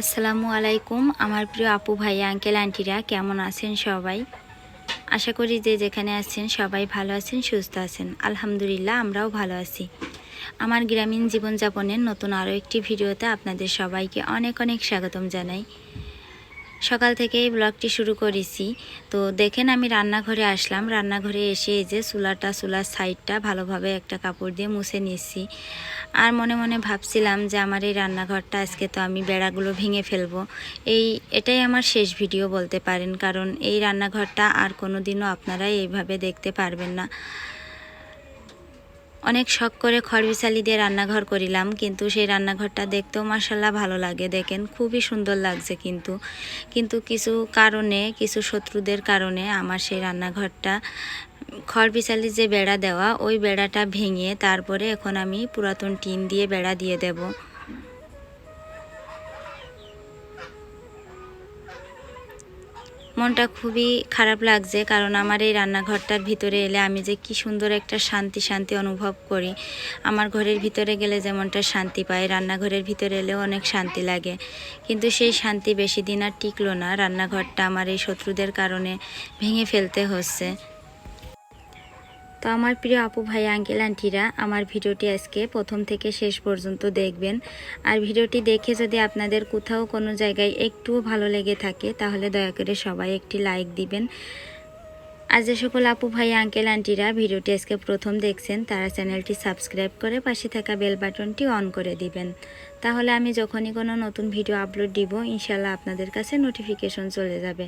আসসালামু আলাইকুম, আমার প্রিয় আপু ভাই আঙ্কেল আন্টিরা কেমন আছেন সবাই? আশা করি যে যেখানে আছেন সবাই ভালো আছেন, সুস্থ আছেন। আলহামদুলিল্লাহ, আমরাও ভালো আছি। আমার গ্রামীণ জীবনযাপনের নতুন আরও একটি ভিডিওতে আপনাদের সবাইকে অনেক অনেক স্বাগতম জানাই। সকাল থেকে এই ব্লগটি শুরু করেছি। তো দেখেন আমি রান্নাঘরে আসলাম। রান্নাঘরে এসে এই যে চুলাটা, চুলার সাইডটা ভালোভাবে একটা কাপড় দিয়ে মুছে নিচ্ছি আর মনে মনে ভাবছিলাম যে আমার এই রান্নাঘরটা আজকে তো আমি বেড়াগুলো ভেঙে ফেলব। এই, এটাই আমার শেষ ভিডিও বলতে পারেন। কারণ এই রান্নাঘরটা আর কোনো দিনও আপনারা এইভাবে দেখতে পারবেন না। অনেক শখ করে খড়বিশালি দিয়ে রান্নাঘর করিলাম, কিন্তু সেই রান্নাঘরটা দেখতেও মাসাল্লাহ ভালো লাগে দেখেন, খুবই সুন্দর লাগছে কিন্তু। কিন্তু কিছু কারণে, কিছু শত্রুদের কারণে আমার সেই রান্নাঘরটা খড়বিচালি যে বেড়া দেওয়া, ওই বেড়াটা ভেঙে তারপরে এখন আমি পুরাতন টিন দিয়ে বেড়া দিয়ে দেবো। মনটা খুবই খারাপ লাগছে, কারণ আমার এই রান্নাঘরটার ভিতরে এলে আমি যে কি সুন্দর একটা শান্তি শান্তি অনুভব করি। আমার ঘরের ভিতরে গেলে যেমনটা শান্তি পায় রান্নাঘরের ভিতরে এলেও অনেক শান্তি লাগে। কিন্তু সেই শান্তি বেশি দিন আর টিকলো না। রান্নাঘরটা আমার এই শত্রুদের কারণে ভেঙে ফেলতে হচ্ছে। তো আমার প্রিয় আপু ভাই আঙ্কেল, আন্টিরা, আমার ভিডিওটি আজকে প্রথম থেকে শেষ পর্যন্ত দেখবেন। আর ভিডিওটি দেখে যদি আপনাদের কোথাও কোনো জায়গায় একটুও ভালো লেগে থাকে, তাহলে দয়া করে সবাই একটি লাইক দিবেন। আর যে সকল আপু ভাই, আঙ্কেল, আন্টিরা ভিডিওটি আজকে প্রথম দেখছেন, তারা চ্যানেলটি সাবস্ক্রাইব করে পাশে থাকা বেল বাটনটি অন করে দিবেন। তাহলে আমি যখনই কোনো নতুন ভিডিও আপলোড দিব ইনশাল্লাহ আপনাদের কাছে নোটিফিকেশন চলে যাবে।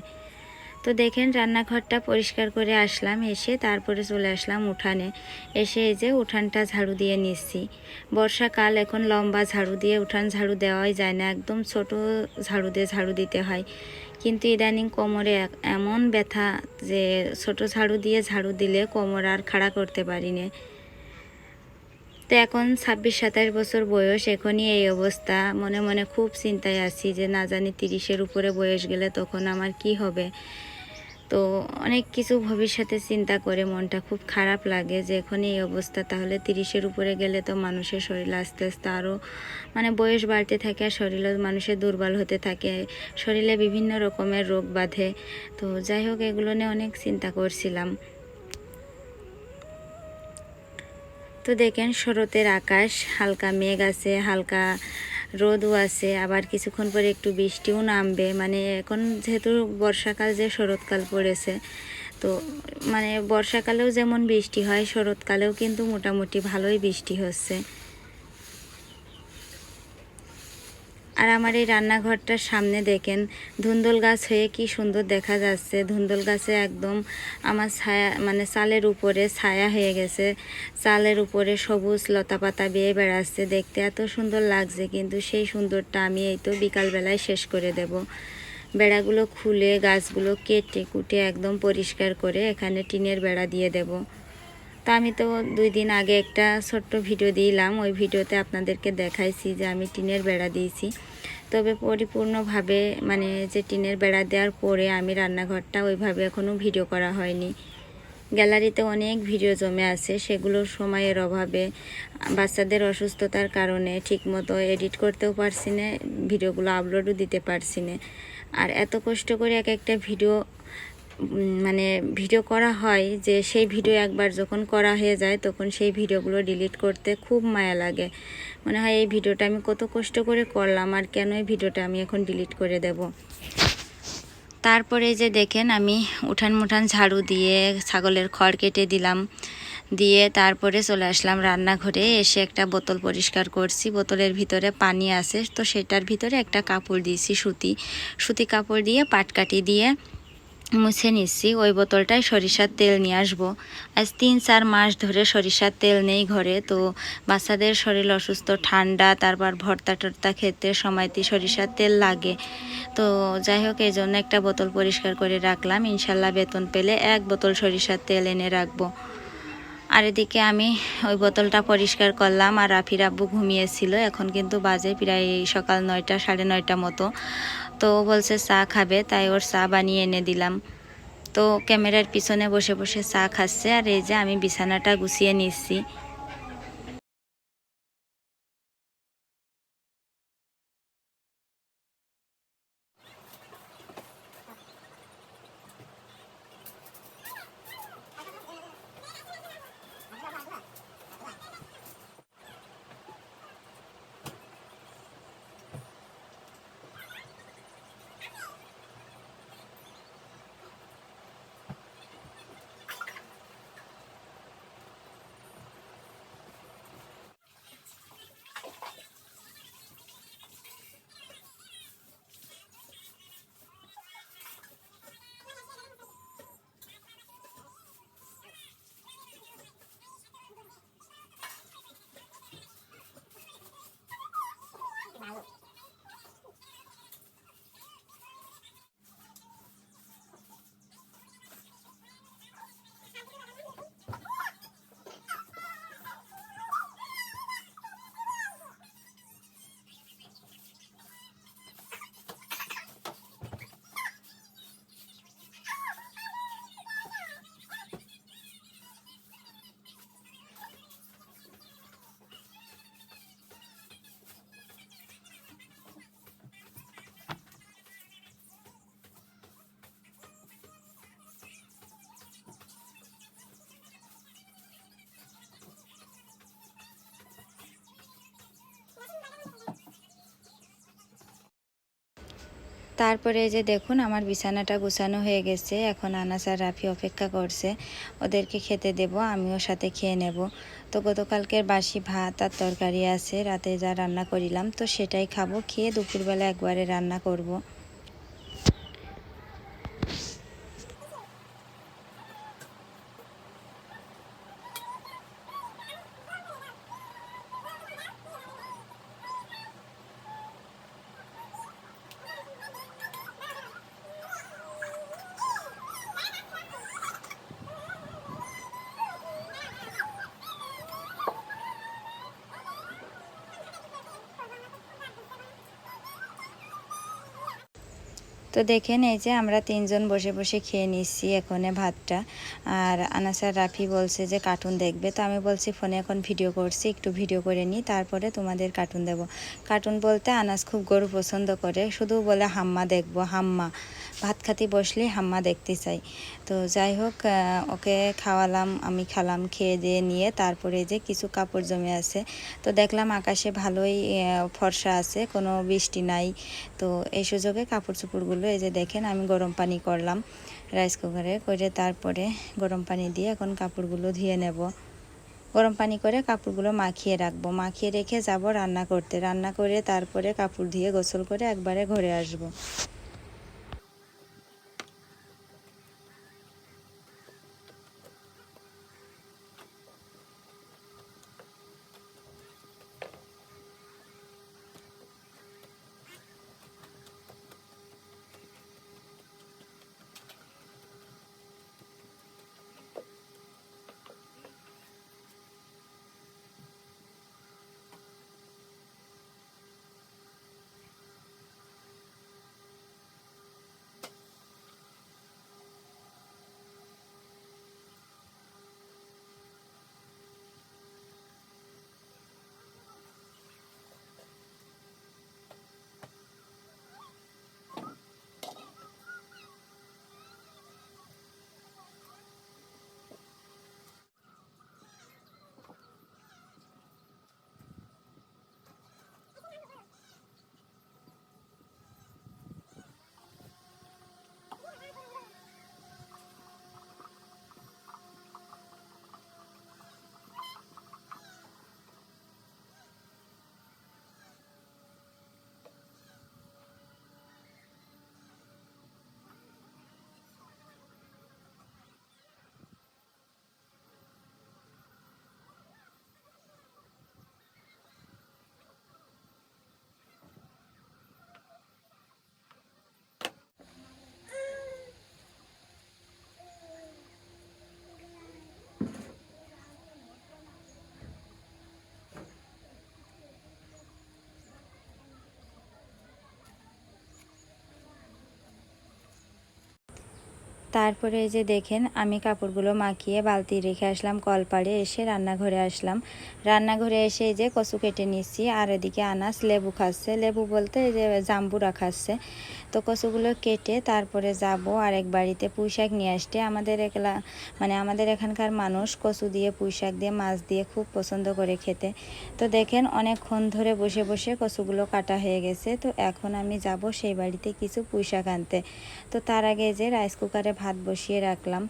তো দেখেন রান্নাঘরটা পরিষ্কার করে আসলাম, এসে তারপরে চলে আসলাম উঠানে। এসে এই যে উঠানটা ঝাড়ু দিয়ে নিচ্ছি। বর্ষাকাল, এখন লম্বা ঝাড়ু দিয়ে উঠান ঝাড়ু দেওয়াই যায় না, একদম ছোট ঝাড়ু দিয়ে ঝাড়ু দিতে হয়। কিন্তু ইদানিং কোমরে এমন ব্যথা যে ছোট ঝাড়ু দিয়ে ঝাড়ু দিলে কোমর আর খাড়া করতে পারি না। তো এখন ছাব্বিশ, সাতাশ বছর বয়স, এখনই এই অবস্থা। মনে মনে খুব চিন্তায় আছি যে না জানি তিরিশের উপরে বয়স গেলে তখন আমার কি হবে। তো অনেক কিছু ভবিষ্যতে চিন্তা করে মনটা খুব খারাপ লাগে যে এখন এই অবস্থা, তাহলে তিরিশের উপরে গেলে তো মানুষের শরীর আস্তে আস্তে আরও মানে বয়স বাড়তে থাকে আর শরীরও মানুষের দুর্বল হতে থাকে। শরীরে বিভিন্ন রকমের রোগ বাঁধে। তো যাই হোক, এগুলো নিয়ে অনেক চিন্তা করছিলাম। তো দেখেন শরতের আকাশ, হালকা মেঘ আছে, হালকা রোদও আছে, আবার কিছুক্ষণ পরে একটু বৃষ্টিও নামবে। মানে এখন যেহেতু বর্ষাকাল যে শরৎকাল পড়েছে, তো মানে বর্ষাকালেও যেমন বৃষ্টি হয়, শরৎকালেও কিন্তু মোটামুটি ভালোই বৃষ্টি হচ্ছে। আর আমার এই রান্নাঘরটার সামনে দেখেন, ধুন্দল গাছ হয়ে কি সুন্দর দেখা যাচ্ছে। ধুন্দল গাছে একদম আমার ছায়া মানে চালের উপরে ছায়া হয়ে গেছে। চালের উপরে সবুজ লতা পাতা বেয়ে বেড়াচ্ছে। দেখতে এত সুন্দর লাগছে, কিন্তু সেই সুন্দরটা আমি এই তো বিকালবেলায় শেষ করে দেব। বেড়াগুলো খুলে গাছগুলো কেটে কুটে একদম পরিষ্কার করে এখানে টিনের বেড়া দিয়ে দেবো। তো আমি তো দুই দিন আগে একটা ছোট্ট ভিডিও দিলাম। ওই ভিডিওতে আপনাদেরকে দেখাইছি যে আমি টিনের বেড়া দিয়েছি। তবে পরিপূর্ণভাবে মানে যে টিনের বেড়া দেওয়ার পরে আমি রান্নাঘরটা ওইভাবে এখনও ভিডিও করা হয়নি। গ্যালারিতে অনেক ভিডিও জমে আছে, সেগুলোর সময়ের অভাবে, বাচ্চাদের অসুস্থতার কারণে ঠিকমতো এডিট করতেও পারছি না, ভিডিওগুলো আপলোডও দিতে পারছি না। আর এত কষ্ট করে এক একটা ভিডিও মানে ভিডিও করা হয় যে সেই ভিডিও একবার যখন করা হয়ে যায় তখন সেই ভিডিওগুলো ডিলিট করতে খুব মায়া লাগে। মনে হয় এই ভিডিওটা আমি কত কষ্ট করে করলাম, আর কেন এই ভিডিওটা আমি এখন ডিলিট করে দেব? তারপরে যে দেখেন আমি উঠান মুঠান ঝাড়ু দিয়ে ছাগলের খড় কেটে দিলাম, দিয়ে তারপরে চলে আসলাম রান্নাঘরে, এসে একটা বোতল পরিষ্কার করছি। বোতলের ভিতরে পানি আছে, তো সেটার ভিতরে একটা কাপড় দিয়েছি, সুতি। সুতি কাপড় দিয়ে পাটকাটি দিয়ে মুছে নিচ্ছি ওই বোতলটায় সরিষার তেল নিয়ে আসব। আজ তিন চার মাস ধরে সরিষার তেল নেই ঘরে, তো বাচ্চাদের শরীর অসুস্থ, ঠান্ডা, তারপর ভর্তা টর্তা খেতে সময়তে সরিষার তেল লাগে। তো যাই হোক, এই জন্য একটা বোতল পরিষ্কার করে রাখলাম। ইনশাল্লাহ বেতন পেলে এক বোতল সরিষার তেল এনে রাখব। আর এদিকে আমি ওই বোতলটা পরিষ্কার করলাম, আর রাফির আব্বু ঘুমিয়েছিল, এখন কিন্তু বাজে প্রায় সকাল নয়টা, সাড়ে নয়টা মতো। তো ও বলছে, চা খাবে। তাই ওর চা বানিয়ে এনে দিলাম। তো ক্যামেরার পিছনে বসে বসে চা খাচ্ছে। আর এই যে আমি বিছানাটা গুছিয়ে নিচ্ছি। তারপরে এই যে দেখুন, আমার বিছানাটা গুছানো হয়ে গেছে। এখন আনাস আর রাফি অপেক্ষা করছে। ওদেরকে খেতে দেব, আমিও সাথে খেয়ে নেব। তো গতকালকের বাসি ভাত আর তরকারি আছে, রাতে যা রান্না করিলাম, তো সেটাই খাব, খেয়ে দুপুরবেলা একবারে রান্না করব। তো দেখেন, এই যে আমরা তিনজন বসে বসে খেয়ে নিচ্ছি এখনে ভাতটা। আর আনাসার রাফি বলছে যে, কার্টুন দেখবে? তো আমি বলছি, ফোনে এখন ভিডিও করছি, একটু ভিডিও করে নিই, তারপরে তোমাদের কার্টুন দেব। কার্টুন বলতে আনাস খুব গরু পছন্দ করে, শুধু বলে, হাম্মা দেখব, হাম্মা। ভাত খাতে বসলে হাম্মা দেখতে চাই তো যাই হোক ওকে খাওয়ালাম, আমি খালাম, খেয়ে দিয়ে নিয়ে তারপরে যে কিছু কাপড় জমে আছে। তো দেখলাম আকাশে ভালোই ফর্সা আছে, কোনো বৃষ্টি নাই। তো এই সুযোগে কাপড় চোপড়গুলো এই যে দেখেন, আমি গরম পানি করলাম রাইস কুকারে করে তারপরে গরম পানি দিয়ে এখন কাপড়গুলো ধুয়ে নেব। গরম পানি করে কাপড়গুলো মাখিয়ে রাখব। মাখিয়ে রেখে যাব রান্না করতে। রান্না করে তারপরে কাপড় ধুয়ে গোসল করে একবারে ঘরে আসব। তারপরে এই যে দেখেন, আমি কাপড়গুলো মাখিয়ে বালতি রেখে আসলাম, কলপাড়ে এসে রান্নাঘরে আসলাম। রান্নাঘরে এসে এই যে কচু কেটে নিচ্ছি আর এদিকে আনাস লেবু খাচ্ছে। লেবু বলতে এই যে জাম্বুরা খাচ্ছে। তো কচুগুলো কেটে তারপরে যাব আরেক বাড়িতে পুঁই শাক নিয়ে আসতে। আমাদের একলা মানে আমাদের এখানকার মানুষ কচু দিয়ে পুঁই শাক দিয়ে, মাছ দিয়ে খুব পছন্দ করে খেতে। তো দেখেন, অনেকক্ষণ ধরে বসে বসে কচুগুলো কাটা হয়ে গেছে। তো এখন আমি যাব সেই বাড়িতে কিছু পুঁই শাক আনতে। তো তার আগে যে রাইস কুকারে ভাত বসিয়ে রাখলাম।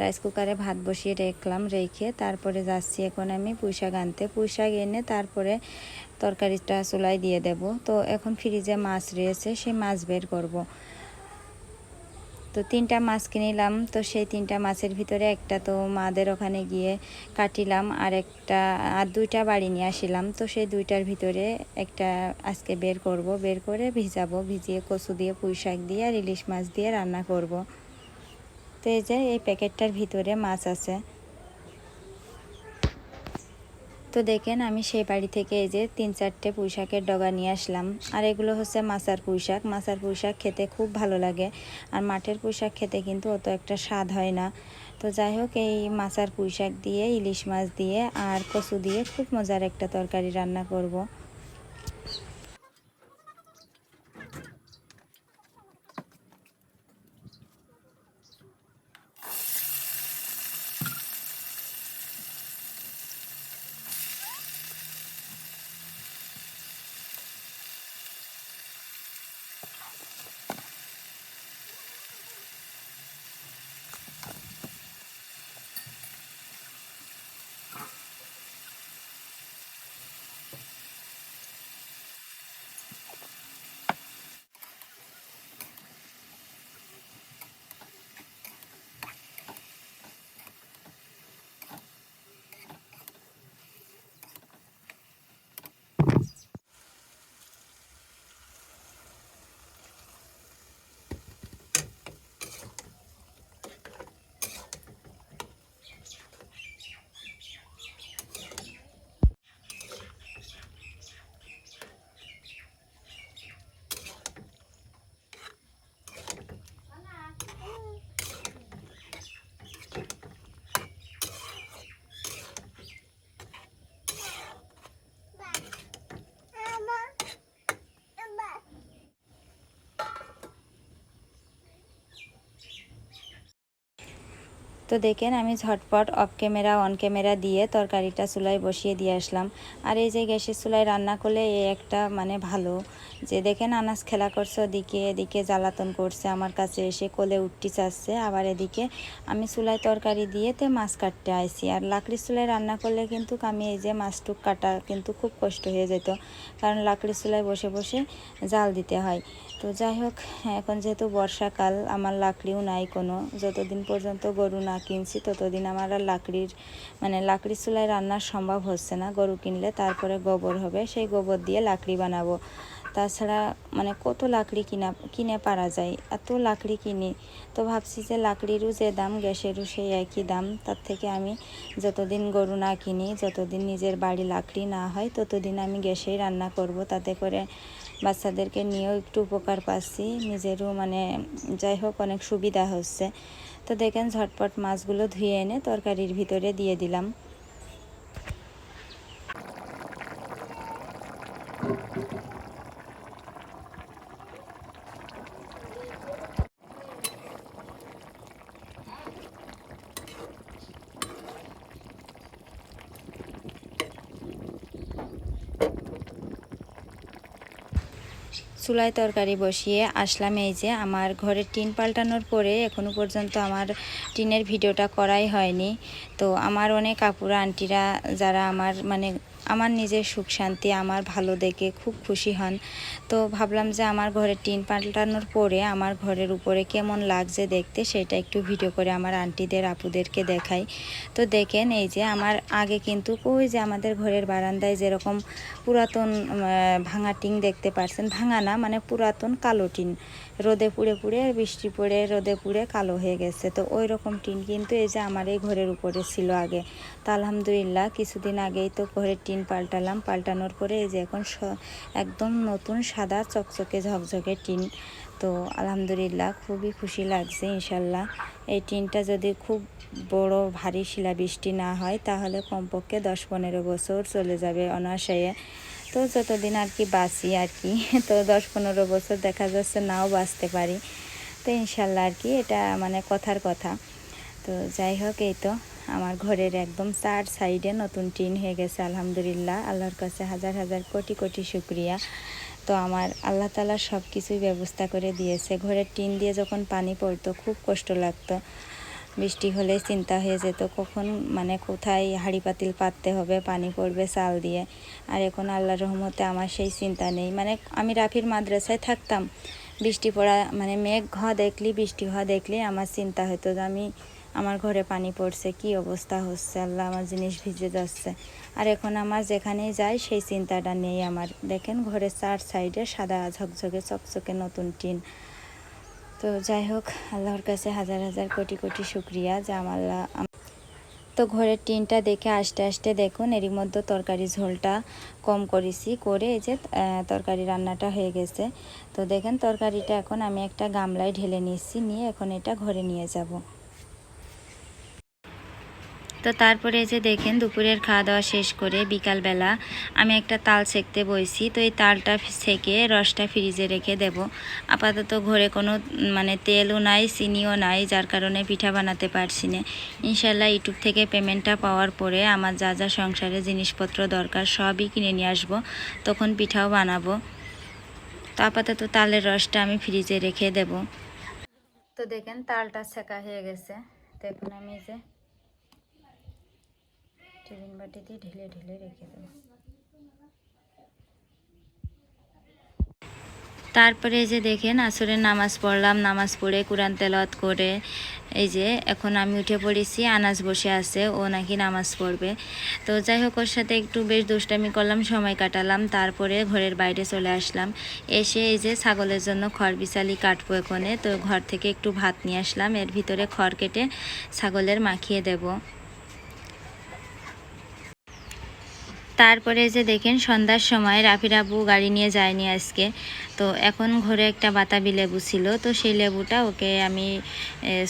রাইস কুকারে ভাত বসিয়ে রাখলাম, রেখে তারপরে যাচ্ছি এখন আমি পুঁই শাক আনতে। পুঁই শাক এনে তারপরে তরকারিটা চুলাই দিয়ে দেব। তো এখন ফ্রিজে মাছ রয়েছে, সেই মাছ বের করব। তো তিনটা মাছ কিনিলাম, তো সেই তিনটা মাছের ভিতরে একটা তো মাদের ওখানে গিয়ে কাটিলাম আর একটা, আর দুইটা বাড়ি নিয়ে আসিলাম। তো সেই দুইটার ভিতরে একটা আজকে বের করব। বের করে ভিজাবো, ভিজিয়ে কচু দিয়ে পুঁই শাক দিয়ে আর ইলিশ মাছ দিয়ে রান্না করব। তো এই যে এই প্যাকেটটার ভিতরে মাছ আছে। তো দেখেন, আমি সেই বাড়ি থেকে এই যে তিন চারটে পুঁইশাকের ডগা নিয়ে আসলাম। আর এগুলো হচ্ছে মাছার পুঁইশাক। মাছার পুঁইশাক খেতে খুব ভালো লাগে। আর মাঠের পুঁইশাক খেতে কিন্তু অত একটা স্বাদ হয় না। তো যাই হোক, এই মাছার পুঁইশাক দিয়ে, ইলিশ মাছ দিয়ে আর কচু দিয়ে খুব মজার একটা তরকারি রান্না করব। তো দেখেন আমি ঝটপট অফ ক্যামেরা অন ক্যামেরা দিয়ে তরকারিটা চুলায় বসিয়ে দিয়ে আসলাম। আর এই যে গ্যাসের চুলায় রান্না করলে এই একটা মানে ভালো। যে দেখেন আনাজ খেলা করছে ওদিকে, এদিকে জ্বালাতন করছে আমার কাছে এসে কোলে উঠতে চাচ্ছে। আবার এদিকে আমি চুলায় তরকারি দিয়ে তে মাছ কাটতে আইছি। আর লাকড়ির চুলায় রান্না করলে কিন্তু আমি এই যে মাছটুক কাটা কিন্তু খুব কষ্ট হয়ে যেত। কারণ লাকড়ির চুলায় বসে বসে জাল দিতে হয়। তো যাই হোক, এখন যেহেতু বর্ষাকাল, আমার লাকড়িও নাই কোনো। যতদিন পর্যন্ত গরু না কিনছি ততদিন আমার আর লাকড়ির মানে লাকড়ির চুলায় রান্না সম্ভব হচ্ছে না। গরু কিনলে তারপরে গোবর হবে, সেই গোবর দিয়ে লাকড়ি বানাবো। তাছাড়া মানে কত লাকড়ি কিনা, কিনে পারা যায়? এত লাকড়ি কিনি, তো ভাবছি যে লাকড়িরও যে দাম, গ্যাসেরও সেই একই দাম। তার থেকে আমি যতদিন গরু না কিনি, যতদিন নিজের বাড়ি লাকড়ি না হয়, ততদিন আমি গ্যাসেই রান্না করব। তাতে করে বাচ্চাদেরকে নিয়েও একটু উপকার পাচ্ছি। নিজেরও মানে যাই হোক, অনেক সুবিধা হচ্ছে। তো দেখেন ঝটপট মাছগুলো ধুয়ে এনে তরকারির ভিতরে দিয়ে দিলাম। চুলায় তরকারি বসিয়ে আসলাম এই যে আমার ঘরে টিন পাল্টানোর পরে এখনও পর্যন্ত আমার টিনের ভিডিওটা করাই হয়নি। তো আমার অনেক কাপুরা আন্টিরা যারা আমার মানে আমার নিজের সুখ শান্তি আমার ভালো দেখে খুব খুশি হন। তো ভাবলাম যে আমার ঘরের টিন পাল্টানোর পরে আমার ঘরের উপরে কেমন লাগছে দেখতে সেটা একটু ভিডিও করে আমার আন্টিদের, আপুদেরকে দেখাই। তো দেখেন এই যে আমার আগে কিন্তু ওই যে আমাদের ঘরের বারান্দায় যেরকম পুরাতন ভাঙা টিন দেখতে পারছেন। ভাঙা না মানে পুরাতন কালো টিন। রোদে পুড়ে পুড়ে, বৃষ্টি পড়ে, রোদে পুড়ে কালো হয়ে গেছে। তো ওই রকম টিন কিন্তু এই যে আমার এই ঘরের উপরে ছিল আগে। তো আলহামদুলিল্লাহ, কিছুদিন আগেই তো ঘরের টিন পাল্টালাম, পাল্টানোর পরে এই যে এখন একদম নতুন সাদা চকচকে ঝকঝকে টিন। তো আলহামদুলিল্লাহ খুবই খুশি লাগছে ইনশাল্লাহ। এই টিনটা যদি খুব বড় ভারী শিলাবৃষ্টি না হয়, তাহলে কমপক্ষে দশ পনেরো বছর চলে যাবে অনায়াসে তো যতদিন আর কি বাঁচি আর কি, তো দশ পনেরো বছর দেখা যাচ্ছে নাও বাঁচতে পারি। তো ইনশাল্লাহ আর কি, এটা মানে কথার কথা। তো যাই হোক, এই তো। আমার ঘরের একদম চার সাইডে নতুন টিন হয়ে গেছে, আলহামদুলিল্লাহ। আল্লাহর কাছে হাজার হাজার কোটি কোটি শুক্রিয়া। তো আমার আল্লাহ তালা সব কিছুই ব্যবস্থা করে দিয়েছে। ঘরের টিন দিয়ে যখন পানি পড়তো, খুব কষ্ট লাগতো। বৃষ্টি হলে চিন্তা হয়ে যেত, কখন মানে কোথায় হাঁড়ি পাতিল পাততে হবে, পানি পড়বে চাল দিয়ে। আর এখন আল্লাহর রহমতে আমার সেই চিন্তা নেই। মানে আমি রাফির মাদ্রাসায় থাকতাম, বৃষ্টি পড়া মানে মেঘ ঘ দেখলি বৃষ্টি হওয়া দেখলি আমার চিন্তা হতো যে আমি আমার ঘরে পানি পড়ছে, কি অবস্থা হচ্ছে? আল্লাহ আমার জিনিস ভিজে যাচ্ছে। আর এখন আমার যেখানেই যাই, সেই চিন্তাটা নেই আমার। দেখেন ঘরের চার সাইডে সাদা ঝকঝকে, চকচকে নতুন টিন। তো যাই হোক, আল্লাহর কাছে হাজার হাজার কোটি কোটি শুক্রিয়া যে আমার তো ঘরের টিনটা দেখে আস্তে আস্তে দেখুন, এরই মধ্যে তরকারি ঝোলটা কম করেছি, করে এই যে তরকারি রান্নাটা হয়ে গেছে। তো দেখেন তরকারিটা এখন আমি একটা গামলায় ঢেলে নিচ্ছি নিয়ে এখন এটা ঘরে নিয়ে যাব। তো তারপরে যে দেখেন দুপুরের খাওয়া দাওয়া শেষ করে বিকালবেলা আমি একটা তাল সেকতে বইছি। তো এই তালটা সেকে রসটা ফ্রিজে রেখে দেব। আপাতত ঘরে কোনো মানে তেলও নাই, চিনিও নাই, যার কারণে পিঠা বানাতে পারছি না। ইনশাল্লাহ ইউটিউব থেকে পেমেন্টটা পাওয়ার পরে আমার যা যা সংসারে জিনিসপত্র দরকার সবই কিনে নিয়ে আসব। তখন পিঠাও বানাবো। তো আপাতত তালের রসটা আমি ফ্রিজে রেখে দেব। তো দেখেন তালটা ছেঁকা হয়ে গেছে। তো এখন আমি যে টিফিন বাটিতে ঢেলে ঢেলে রেখে দেবো। তারপরে এই যে দেখেন, আসরের নামাজ পড়লাম, নামাজ পড়ে কোরআন তেলাওয়াত করে এই যে এখন আমি উঠে পড়েছি আনাজ বসে আছে, ও নাকি নামাজ পড়বে। তো যাই হোক, ওর সাথে একটু বেশ দুষ্টামি করলাম, সময় কাটালাম, তারপরে ঘরের বাইরে চলে আসলাম। এসে এই যে ছাগলের জন্য খড় বিছালি কাটবো এখানে, তো ঘর থেকে একটু ভাত নিয়ে আসলাম, এর ভিতরে খড় কেটে ছাগলের মাখিয়ে দেবো। তারপরে যে দেখেন সন্ধ্যার সময় রাফির গাড়ি নিয়ে যায়নি আজকে। তো এখন ঘরে একটা বাতাবি লেবু ছিল, তো সেই লেবুটা ওকে আমি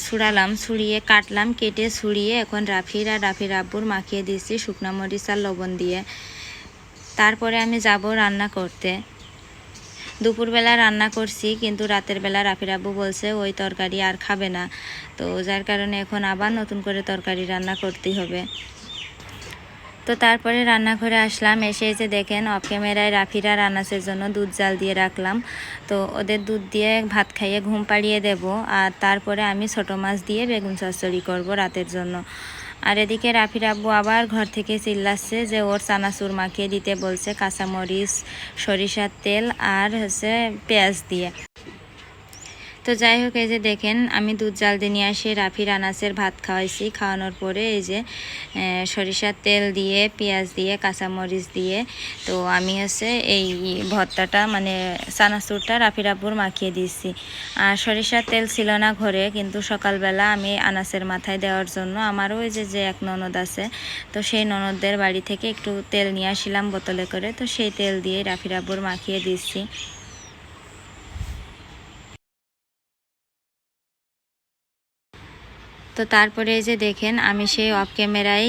ছুড়ালাম, ছুড়িয়ে কাটলাম, কেটে ছুড়িয়ে এখন রাফির আর রাফির আব্বুর মাখিয়ে দিয়েছি শুকনো মরিচ আর লবণ দিয়ে। তারপরে আমি যাব রান্না করতে। দুপুরবেলা রান্না করছি, কিন্তু রাতের বেলা রাফির বলছে ওই তরকারি আর খাবে না। তো যার কারণে এখন আবার নতুন করে তরকারি রান্না করতে হবে। তো তারপরে রান্নাঘরে আসলাম, এসে এসে দেখেন অফ ক্যামেরায় রাফিরা রান্নাসের জন্য দুধ জাল দিয়ে রাখলাম। তো ওদের দুধ দিয়ে ভাত খাইয়ে ঘুম পাড়িয়ে দেব আর তারপরে আমি ছোটো মাছ দিয়ে বেগুন চচ্চড়ি করব রাতের জন্য। আর এদিকে রাফির আব্বু আবার ঘর থেকে চিল্লাচ্ছে যে ওর চানাচুর মাখিয়ে দিতে বলছে কাঁচামরিচ, সরিষার তেল আর হচ্ছে পেঁয়াজ দিয়ে। তো যাই হোক, এই যে দেখেন, আমি দুধ জাল দিয়ে নিয়ে আসি রাফির আনাসের ভাত খাওয়াইছি। খাওয়ানোর পরে এই যে সরিষার তেল দিয়ে, পেঁয়াজ দিয়ে, কাঁচামরিচ দিয়ে, তো আমি হচ্ছে এই ভর্তাটা মানে চানাচুরটা রাফির আব্বুর মাখিয়ে দিয়েছি। আর সরিষার তেল ছিল না ঘরে, কিন্তু সকালবেলা আমি আনাসের মাথায় দেওয়ার জন্য আমারও ওই যে যে এক ননদ আছে, তো সেই ননদদের বাড়ি থেকে একটু তেল নিয়ে আসিলাম বোতলে করে, তো সেই তেল দিয়ে রাফির আব্বুর মাখিয়ে দিচ্ছি তো তারপরে এই যে দেখেন, আমি সেই অফ ক্যামেরায়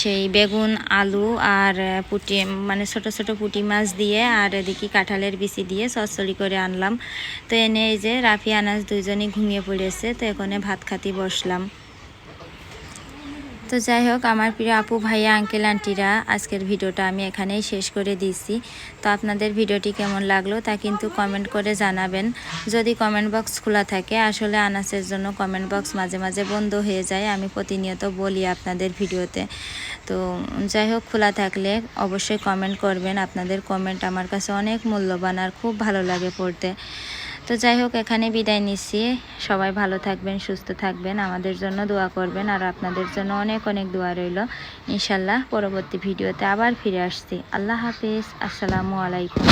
সেই বেগুন, আলু আর পুটি মানে ছোট ছোট পুটি মাছ দিয়ে আর এদিকে কাঁঠালের বিচি দিয়ে চচ্চড়ি করে আনলাম। তো এনে এই যে রাফি আনাজ দুইজনই ঘুমিয়ে পড়েছে, তো এখানে ভাত খাতি বসলাম। তো যাই হোক, আমার প্রিয় আপু ভাইয়া আঙ্কেল আন্টিরা আজকের ভিডিওটা আমি এখানেই শেষ করে দিচ্ছি। তো আপনাদের ভিডিওটি কেমন লাগল তা কিন্তু কমেন্ট করে জানাবেন। যদি কমেন্ট বক্স খোলা থাকে, আসলে আনাসের জন্য কমেন্ট বক্স মাঝে মাঝে বন্ধ হয়ে যায়, আমি প্রতিনিয়ত বলি আপনাদের ভিডিওতে। তো যাই হোক, খোলা থাকলে অবশ্যই কমেন্ট করবেন। আপনাদের কমেন্ট আমার কাছে অনেক মূল্যবান আর খুব ভালো লাগে পড়তে। তো যাই হোক, এখানে বিদায় নিচ্ছি। সবাই ভালো থাকবেন, সুস্থ থাকবেন, আমাদের জন্য দোয়া করবেন, আর আপনাদের জন্য অনেক অনেক দোয়া রইল। ইনশাল্লাহ পরবর্তী ভিডিওতে আবার ফিরে আসছি। আল্লাহ হাফিজ, আসসালামু আলাইকুম।